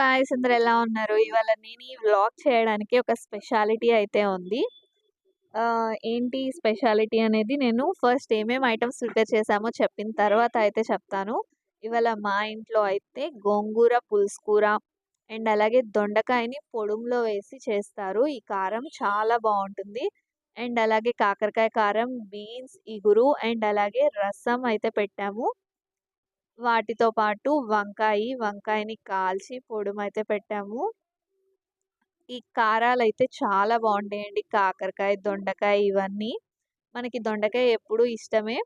Guys అందరు ఎలా ఉన్నారు? ఇవాళ నేను ఈ వ్లాగ్ చేయడానికి ఒక స్పెషాలిటీ అయితే ఉంది. ఏంటి స్పెషాలిటీ అనేది నేను ఫస్ట్ ఏమేమి ఐటమ్స్ ప్రిపేర్ చేశామో చెప్పిన తర్వాత అయితే చెప్తాను. ఇవాళ మా ఇంట్లో అయితే గోంగూర పులుసు కూర అండ్ అలాగే దొండకాయని పొడుములో వేసి చేస్తారు. ఈ కారం చాలా బాగుంటుంది అండ్ అలాగే కాకరకాయ కారం, బీన్స్ ఇగురు అండ్ అలాగే రసం అయితే పెట్టాము. వాటితో పాటు వంకాయి, వంకాయని కాల్చి పొడుమైతే పెట్టాము. ఈ కారాలు అయితే చాలా బాగుంటాయండి కాకరకాయ, దొండకాయ ఇవన్నీ. మనకి దొండకాయ ఎప్పుడూ ఇష్టమే.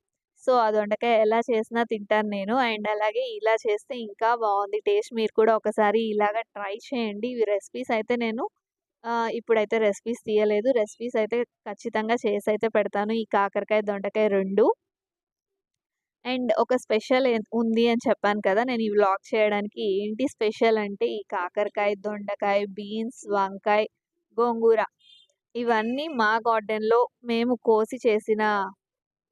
సో, ఆ దొండకాయ ఎలా చేసినా తింటాను నేను. అండ్ అలాగే ఇలా చేస్తే ఇంకా బాగుంది టేస్ట్. మీరు కూడా ఒకసారి ఇలాగ ట్రై చేయండి. ఇవి రెసిపీస్ అయితే నేను ఇప్పుడైతే రెసిపీస్ తీయలేదు. రెసిపీస్ అయితే ఖచ్చితంగా చేసి అయితే పెడతాను. ఈ కాకరకాయ, దొండకాయ రెండు అండ్ ఒక స్పెషల్ ఉంది అని చెప్పాను కదా! నేను ఈ వ్లాగ్ చేయడానికి ఏంటి స్పెషల్ అంటే ఈ కాకరకాయ, దొండకాయ, బీన్స్, వంకాయ, గోంగూర ఇవన్నీ మా గార్డెన్‌లో మేము కోసి చేసిన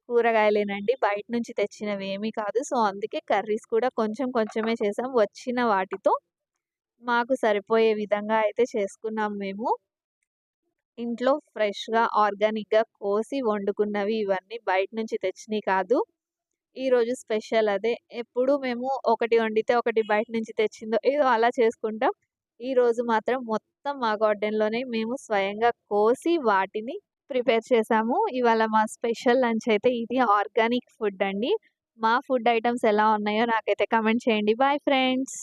కూరగాయలేనండి. బయట నుంచి తెచ్చినవి ఏమీ కాదు. సో, అందుకే కర్రీస్ కూడా కొంచెం కొంచెమే చేసాం. వచ్చిన వాటితో మాకు సరిపోయే విధంగా అయితే చేసుకున్నాం మేము. ఇంట్లో ఫ్రెష్‌గా, ఆర్గానిక్‌గా కోసి వండుకున్నవి ఇవన్నీ బయట నుంచి తెచ్చినవి కాదు. ఈరోజు స్పెషల్ అదే. ఎప్పుడు మేము ఒకటి వండితే ఒకటి బయట నుంచి తెచ్చిందో ఏదో అలా చేసుకుంటాం. ఈరోజు మాత్రం మొత్తం మా గార్డెన్‌లోనే మేము స్వయంగా కోసి వాటిని ప్రిపేర్ చేసాము. ఇవాళ మా స్పెషల్ లంచ్ అయితే ఇది ఆర్గానిక్ ఫుడ్ అండి. మా ఫుడ్ ఐటమ్స్ ఎలా ఉన్నాయో నాకైతే కమెంట్ చేయండి. Bye friends.